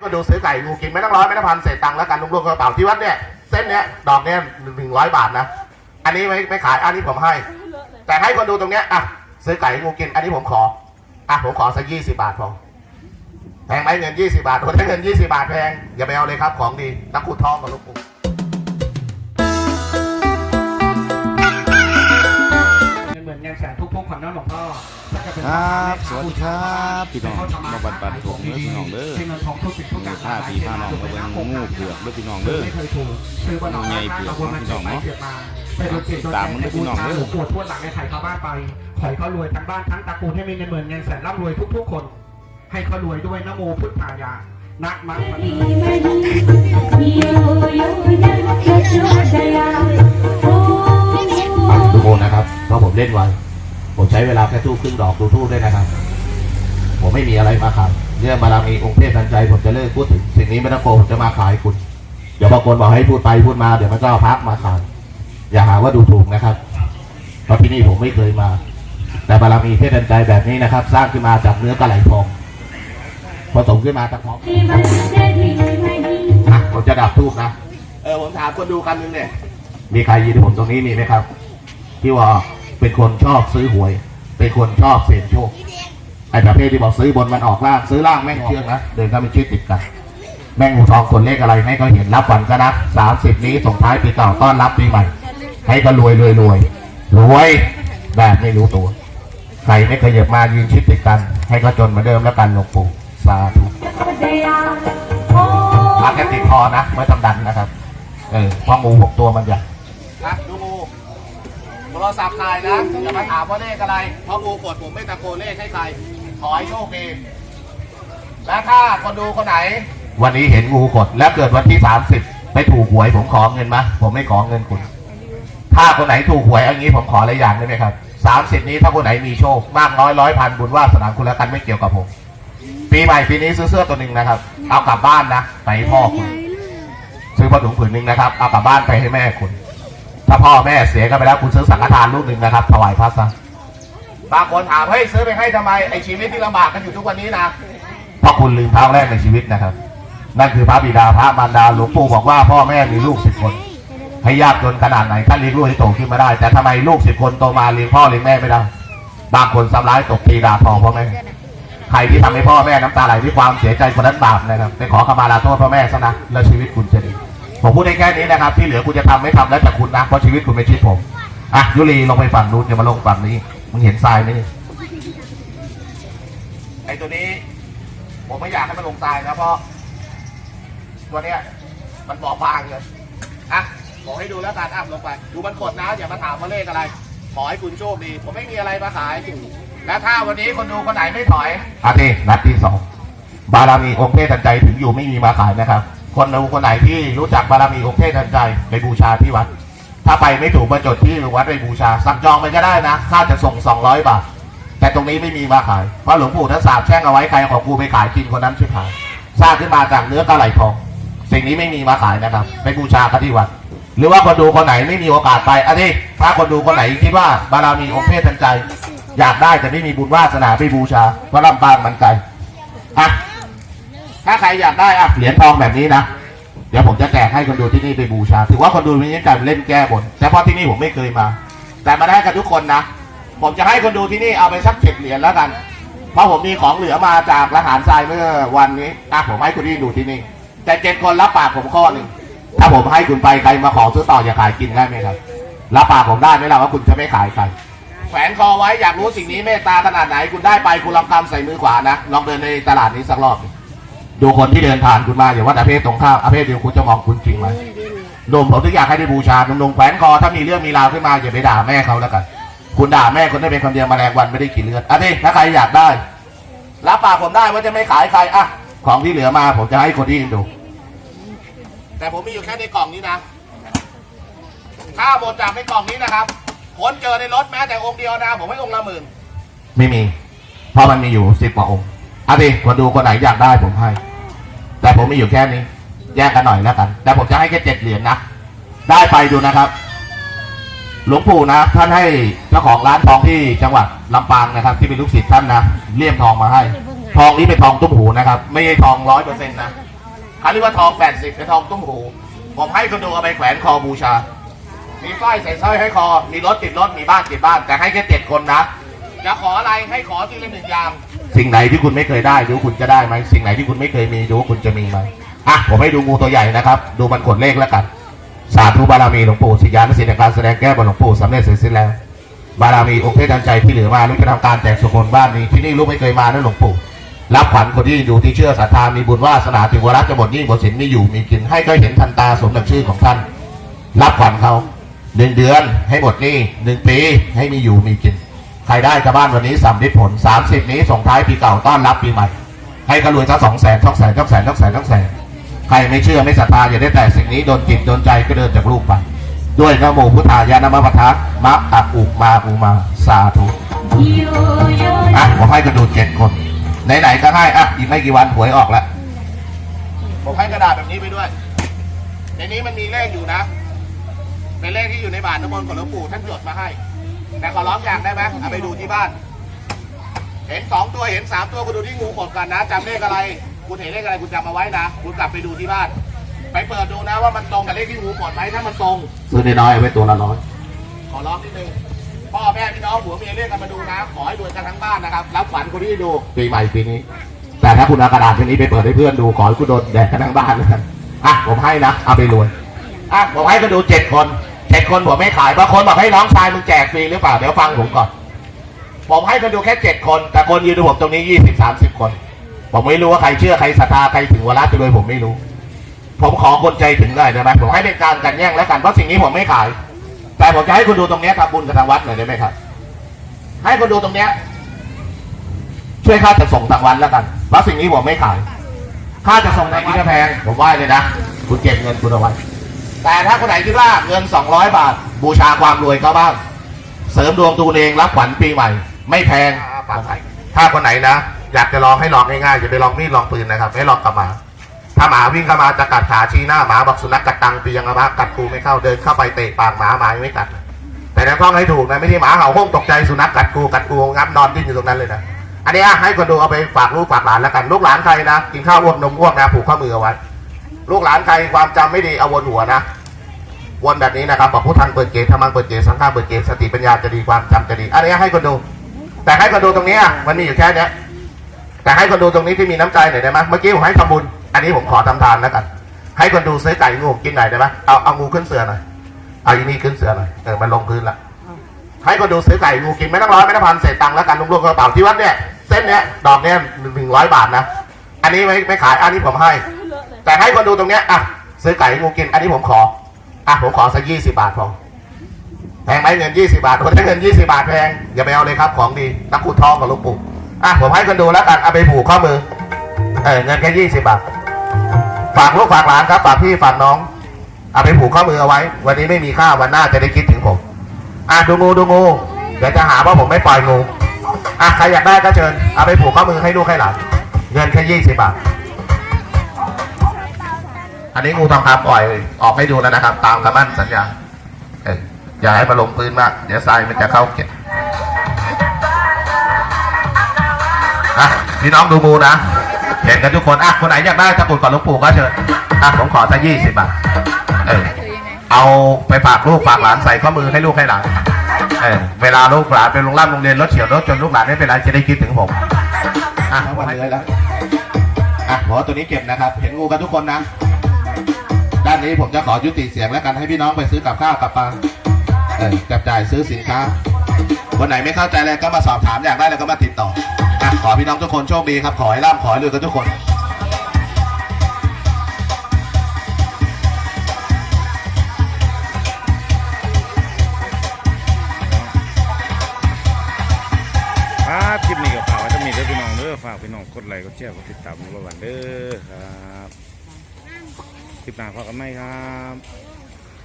ก็ดูซื้อไก่งูกินไม่ต้องร้อยไม่ต้องพันเศษตังค์แล้วกันรวมๆกระเป๋าที่วัดเนี่ยเส้นเนี้ยดอกเนี้ยหนึ่งร้อยบาทนะ อันนี้ไม่ไม่ขายอันนี้ผมให้ แต่ให้คนดูตรงเนี้ยอะซื้อไก่งูกิน อันนี้ผมขออะผมขอสักยี่สิบาทพอแพงไหมเงินยี่สิบาทคนได้เงินยี่สิบาทแพงอย่าไปเอาเลยครับของดีตะกุดทองกับลูกปู แสนทุกพวกความน้ำหลวงพ่อถ้าจะเป็นครับสวัสดีครับพี่น้องมาบัดบัดผมเด้อพี่น้องเด้อที่เงินทองทุกสิ่งทุกอย่างผ้าพี่ผ้าน้องมาเบิ่งงูเผือกเด้อพี่น้องเด้อไม่เคยถูกซื้อมาหน่อยงูใหญ่เผือกวนมันพี่น้องเนาะเก็บมาไปโดนเก็บโดนตามมันเด้อพี่น้องเด้อปวดทั่วหลังในไข่เข้าบ้านไปขอให้เขารวยทั้งบ้านทั้งตระกูลให้มีเงินหมื่นเงินแสนร่ำรวยทุกๆคน ให้เขารวยด้วยนะโมพุทธายานักมักมันทุกคนนะครับเพราะผมเล่นไว ผมใช้เวลาแค่ทู่ครึ่งดอกดูทู่ด้วยนะครับ ผมไม่มีอะไรมาขายเรื่องบารมีองค์เทพทันใจผมจะเลิกพูดถึงสิ่งนี้ไม่ต้องโกลัวผมจะมาขายคุณ เดี๋ยวบางคนบอกให้พูดไปพูดมาเดี๋ยวมันก็เอาพักมาขายอย่าหาว่าดูถูกนะครับ เพราะที่นี่ผมไม่เคยมา แต่บารมีเทพทันใจแบบนี้นะครับ สร้างขึ้นมาจากเนื้อกระไหลทองผสมขึ้นมาจากท้องอะผมจะดับทูบนะ เออผมถามคนดูกันนึงเนี่ย มีใครยืนผมตรงนี้มีไหมครับที่ว่า เป็นคนชอบซื้อหวย เป็นคนชอบเสี่ยงโชค ไอ้ประเภทที่บอกซื้อบนมันออกล่าง ซื้อล่างแม่งเชื่องนะ เดินเข้าไปชิดติดกัน แม่งงูทองคนเลขอะไรให้เขาเห็นรับวันก็นะสามสิบนี้ส่งท้ายปีเก่าต้อนรับปีใหม่ ให้ก็รวยรวยรวยรวยแบบไม่รู้ตัว ใครไม่เคยเหยียบมายืนชิดติดกัน ให้ก็จนเหมือนเดิมแล้วกันหลวงปู่สาธุรักแค่ติดคอนะไม่ต้องดันนะครับ เออเพราะงูหกตัวมันใหญ่ รศัพท์ถ่ายนะ อย่ามาถามว่าเลขอะไร เพราะงูกดผมไม่ตะโกนเลขให้ใคร ขอให้โชคดี และถ้าคนดูคนไหน วันนี้เห็นงูกดแล้วเกิดวันที่ 30 ไปถูกหวยผมขอเงินมาผมไม่ขอเงินคุณ ถ้าคนไหนถูกหวยเอันนี้ผมขออะไรอย่างได้ไหมครับ30 นี้ถ้าคนไหนมีโชคมากน้อยร้อยพันบุญวาสนาคุณแล้วกันไม่เกี่ยวกับผม ปีใหม่ปีนี้ซื้อเสื้อตัวหนึ่งนะครับ เอากลับบ้านนะ ไปให้พ่อคุณซื้อผ้าถุงผืนหนึ่งนะครับ เอากลับบ้านไปให้แม่คุณ ถ้าพ่อแม่เสียกันไปแล้วคุณซื้อสังฆทานลูกหนึ่งนะครับถวายพระซะบางคนถามเฮ้ยซื้อไปให้ทำไมไอชีวิตที่ลำบากกันอยู่ทุกวันนี้นะเพราะคุณลืมครั้งแรกในชีวิตนะครับ นั่นคือพระบิดาพระมารดาหลวงปู่บอกว่าพ่อแม่มีลูกสิบคน ให้ยากจนขนาดไหนท่านเลี้ยงลูกให้โตขึ้นมาได้ แต่ทำไมลูกสิบคนโตมาเลี้ยงพ่อเลี้ยงแม่ไม่ได้บางคนซ้ำร้ายตกตีด่าทอพ่อแม่ใครที่ทำให้พ่อแม่น้ำตาไหลด้วยความเสียใจคนนั้นบาปนะครับไปขอขมาลาโทษพ่อแม่ซะนะแล้วชีวิตคุณจะดี ผมพูดได้แค่นี้นะครับ ที่เหลือคุณจะทำไม่ทำแล้วแต่คุณนะเพราะชีวิตคุณไม่ใช่ผมอะยุรีลงไปฝั่งนู้นอย่ามาลงฝั่งนี้มึงเห็นทรายไหมไอตัวนี้ ผมไม่อยากให้มันลงทรายนะเพราะตัวเนี้ยมันบอบบางเลยอะบอกให้ดูแล้วกันอะลงไป ดูมันกดนะอย่ามาถามว่าเลขอะไร ขอให้คุณโชคดี ผมไม่มีอะไรมาขายและถ้าวันนี้คนดูคนไหนไม่ถอยอาทีนัดที่สองบารมีองค์เทพทันใจถึงอยู่ไม่มีมาขายนะครับ คนดูคนไหนที่รู้จักบารมีองค์เทพทันใจไปบูชาที่วัด ถ้าไปไม่ถูกมาจดที่วัดไปบูชา สั่งจองไปก็ได้นะค่าจะส่ง 200 บาท แต่ตรงนี้ไม่มีมาขาย เพราะหลวงปู่ท่านสาบแช่งเอาไว้ใครของกูไปขายกินคนนั้นชิบหายสร้างขึ้นมาจากเนื้อกระไหลทอง สิ่งนี้ไม่มีมาขายนะครับ ไปบูชากันที่วัด หรือว่าคนดูคนไหนไม่มีโอกาสไปอันนี้ถ้าคนดูคนไหนคิดว่าบารมีองค์เทพทันใจ อยากได้แต่ไม่มีบุญวาสนาไปบูชาเพราะลำบากมันไกลอะ ถ้าใครอยากได้อะเหรียญทองแบบนี้นะ เดี๋ยวผมจะแจกให้คนดูที่นี่ไปบูชา ถือว่าคนดูมีการเล่นแก้บนแต่เพราะที่นี่ผมไม่เคยมา แต่มาได้กันทุกคนนะ ผมจะให้คนดูที่นี่เอาไปสักเจ็ดเหรียญแล้วกัน เพราะผมมีของเหลือมาจากละหารทรายเมื่อวันนี้อะผมให้คุณที่ดูที่นี่ แต่เจ็ดคนรับปากผมข้อหนึ่งถ้าผมให้คุณไปใครมาขอซื้อต่ออย่าขายกินได้ไหมครับรับปากผมได้ไหมล่ะว่าคุณจะไม่ขายใครแขวนคอไว้อยากรู้สิ่งนี้เมตตาขนาดไหนคุณได้ไปคุณลองกำใส่มือขวานะ ลองเดินในตลาดนี้สักรอบนึง ดูคนที่เดินผ่านคุณมาอย่าว่าแต่เพศตรงข้ามอาเพศเดียวคุณจะมองคุณจริงไหมหนุ่มผมถึงอยากให้ได้บูชาหนุ่มๆแขวนคอถ้ามีเรื่องมีราวขึ้นมาอย่าไปด่าแม่เขาแล้วกัน คุณด่าแม่คนได้เป็นคนเดียวแมลงวันไม่ได้กินเลือดอะนี่ถ้าใครอยากได้ รับปากผมได้ว่าจะไม่ขายใครอะของที่เหลือมาผมจะให้คนที่ดู แต่ผมมีอยู่แค่ในกล่องนี้นะถ้าหมดจากในกล่องนี้นะครับคนเจอในรถแม้แต่องค์เดียวนะผมให้องค์ละหมื่นไม่มี เพราะมันมีอยู่สิบกว่าองค์ อะดิคนดูคนไหนอยากได้ผมให้ แต่ผมมีอยู่แค่นี้ แยกกันหน่อยแล้วกัน แต่ผมจะให้แค่เจ็ดเหรียญนะ ได้ไปดูนะครับ หลวงปู่นะท่านให้เจ้าของร้านทองที่จังหวัดลำปางนะครับ ที่เป็นลูกศิษย์ท่านนะเลี่ยมทองมาให้ ทองนี้เป็นทองตุ้มหูนะครับ ไม่ใช่ทองร้อยเปอร์เซ็นต์นะเขาเรียกว่าทองแปดสิบเป็นทองตุ้มหู ผมให้คนดูเอาไปแขวนคอบูชา มีสร้อยใส่สร้อยให้คอ มีรถติดรถ มีบ้านติดบ้าน แต่ให้แค่เจ็ดคนนะ จะขออะไรให้ขอทีละหนึ่งอย่าง สิ่งไหนที่คุณไม่เคยได้ดูคุณจะได้ไหมสิ่งไหนที่คุณไม่เคยมีดูคุณจะมีไหมอะผมให้ดูงูตัวใหญ่นะครับ ดูมันขนเลขแล้วกัน สาธุบารมีหลวงปู่สิยานสิทธิการแสดงแก้บนหลวงปู่สำเร็จเสร็จสิ้นแล้ว บารมีองค์เทพทันใจที่เหลือมาลูกจะทำการแจกสุคนบ้านนี้ที่นี่ลูกไม่เคยมานะหลวงปู่รับขวัญคนที่อยู่ที่เชื่อศรัทธามีบุญวาสนาถึงวาระจะหมดหนี้หมดสินไม่อยู่มีกินให้ก็เห็นทันตาสมดังชื่อของท่าน รับขวัญเขาหนึ่งเดือนให้หมดหนี้หนึ่งปีให้มีอยู่มีกิน ใครได้ชาวบ้านวันนี้สำลิดผลสามสิบนี้ส่งท้ายปีเก่าต้อนรับปีใหม่ ให้กระรวยสักสองแสนสองแสนสองแสนสองแสนสองแสนใครไม่เชื่อไม่ศรัทธาอย่าได้แต่สิ่งนี้โดนจิตโดนใจก็เดินจากลูกไป ด้วยนโมพุทธายานามะปะทะมะอะอุมาอุมาสาธุอะผมให้กระดูดเจ็ดคนไหนๆก็ให้อะอีกไม่กี่วันหวยออกแล้วผมให้กระดาษแบบนี้ไปด้วย ในนี้มันมีเลขอยู่นะ เป็นเลขที่อยู่ในบาทน้ำมนต์ของหลวงปู่ท่านจดมาให้ แต่ขอร้องอย่างได้ไหมเอาไปดูที่บ้าน เห็นสองตัวเห็นสามตัวคุณดูที่งูขดกันนะจำเลขอะไร คุณเห็นเลขอะไรคุณจำมาไว้นะ คุณกลับไปดูที่บ้าน ไปเปิดดูนะว่ามันตรงกับเลขที่งูขดไหมถ้ามันตรงซื้อน้อยๆเอาไว้ตัวละร้อยขอร้องนิดนึงพ่อแม่พี่น้องผัวเมียเรียกกันมาดูนะ ขอให้รวยกันทั้งบ้านนะครับรับฝันคนที่ดูปีใหม่ปีนี้ แต่ถ้าคุณเอากระดาษชนี้ไปเปิดให้เพื่อนดูขอให้คุณโดนแดกกันทั้งบ้านนะครับอะผมให้นะเอาไปรวยอะผมให้ก็ดูเจ็ดคน เจ็ดคนผมไม่ขายบางคนบอกให้น้องชายมึงแจกฟรีหรือเปล่าเดี๋ยวฟังผมก่อน ผมให้ก็ดูแค่เจ็ดคน แต่คนยืนดูผมตรงนี้ยี่สิบสามสิบคน ผมไม่รู้ว่าใครเชื่อใครศรัทธาใครถึงเวลาจะรวยผมไม่รู้ ผมขอคนใจถึงได้ได้ไหมผมให้เป็นการกันแย่งแล้วกันเพราะสิ่งนี้ผมไม่ขาย แต่ผมจะให้คุณดูตรงเนี้ยทำบุญกับทางวัดหน่อยได้ไหมครับ ให้คุณดูตรงเนี้ยช่วยค่าจะส่งทางวัดแล้วกันเพราะสิ่งนี้ผมไม่ขาย ค่าจะส่งทางวัดแพงผมไหวเลยนะ คุณเก็บเงินคุณเอาไว้ แต่ถ้าคนไหนคิดว่าเงิน 200 บาท บูชาความรวยเขาบ้าง เสริมดวงตัวเองรับขวัญปีใหม่ ไม่แพง ถ้าคนไหนนะ อยากจะลองให้ลองง่ายๆอย่าไปลองมีดลองปืนนะครับ ให้ลองกับหมา ถ้าหมาวิ่งเข้ามาจะกัดขาชี้หน้าหมาบอกสุนัขกัดตังปียังกระบะกัดกูไม่เข้าเดินเข้าไปเตะปากหมาหมาไม่กัด แต่นั้นต้องให้ถูกนะไม่ใช่หมาเห่าห้องตกใจสุนัขกัดกูกัดกูงับนอนดิ้นอยู่ตรงนั้นเลยนะอันนี้ให้คนดูเอาไปฝากลูกฝากหลานแล้วกันลูกหลานใครนะกินข้าวอ้วกนมอ้วกนะผูกข้อมือเอาไว้ ลูกหลานใครความจำไม่ดีเอาวนหัวนะวนแบบนี้นะครับบอกผู้ทันเปิดเกตธรรมังเปิดเกตสังฆาเปิดเกตสติปัญญาจะดีความจำจะดีอันนี้ให้คนดู แต่ให้คนดูตรงนี้มันมีอยู่แค่เนี้ยแต่ให้คนดูตรงนี้ที่มีน้ำใจหน่อยได้ไหมเมื่อกี้ผมให้ทำบุญอันนี้ผมขอทำทานแล้วกันให้คนดูซื้อไก่งูกินหน่อยได้ไหมเอาเอางูขึ้นเสือหน่อยเอาอีนี่ขึ้นเสือหน่อยเออมันลงพื้นละให้คนดูซื้อไก่งูกินไม่ต้องร้อยไม่ต้องพันเศษตังค์แล้วกันลุงๆกระเป๋าที่วัดเนี่ยเส้นเนี้ยดอกเนี้ยหนึ่งร้อยบาทนะอันนี้ไม่ไม่ขายอันนี้ผมให้ แต่ให้คนดูตรงเนี้ยอะซื้อไก่งูกิน อันนี้ผมขออะผมขอสักยี่สิบาทพอแพงไหมเงินยี่สิบาทคนได้เงินยี่สิบาทแพงอย่าไปเอาเลยครับของดีตะกรุดทองกับลูกปู่อะผมให้คนดูแล้วกันเอาไปผูกข้อมือเออเงินแค่ยี่สิบาทฝากลูกฝากหลานครับฝากพี่ฝากน้องเอาไปผูกข้อมือเอาไว้ วันนี้ไม่มีข้าววันหน้าจะได้คิดถึงผมอะดูงูดูงูเดี๋ยวจะหาว่าผมไม่ปล่อยงูอะใครอยากได้ก็เชิญเอาไปผูกข้อมือให้ลูกให้หลานเงินแค่ยี่สิบบาท อันนี้งูทองคำปล่อยออกให้ดูแล้วนะครับ ตามคำมั่นสัญญาอย่าให้มาลงพื้นมาก เดี๋ยวทรายมันจะเข้าเก็บอะพี่น้องดูงูนะ เห็นกันทุกคนอะคนไหนอยากได้ตะกุดก่อนหลวงปู่ก็เชิญอะผมขอสักยี่สิบบาทเออเอาไปฝากลูกฝากหลานใส่ข้อมือให้ลูกให้หลานเออเวลาลูกหลานไปโรงร่ำโรงเรียนรถเฉียวรถจนลูกหลานไม่เป็นไรจะได้คิดถึงผมอะวันนี้แล้วอะขอตัวนี้เก็บนะครับ เห็นงูกันทุกคนนะ ด้านนี้ผมจะขอยุติเสียงแล้วกันให้พี่น้องไปซื้อกับข้าวกับปลาเออจับจ่ายซื้อสินค้าวันไหนไม่เข้าใจอะไรก็มาสอบถามอยากได้แล้วก็มาติดต่ออะขอพี่น้องทุกคนโชคดีครับ ขอให้ร่ำขอให้รวยกันทุกคนครับคลิปนี้ก็ฝากไว้จะมีเด้อพี่น้องเด้อฝากพี่น้องกดไลค์กดแชร์กดติดตามทุกวันเด้อครับ ลิปหน้าพบกันไหมครับ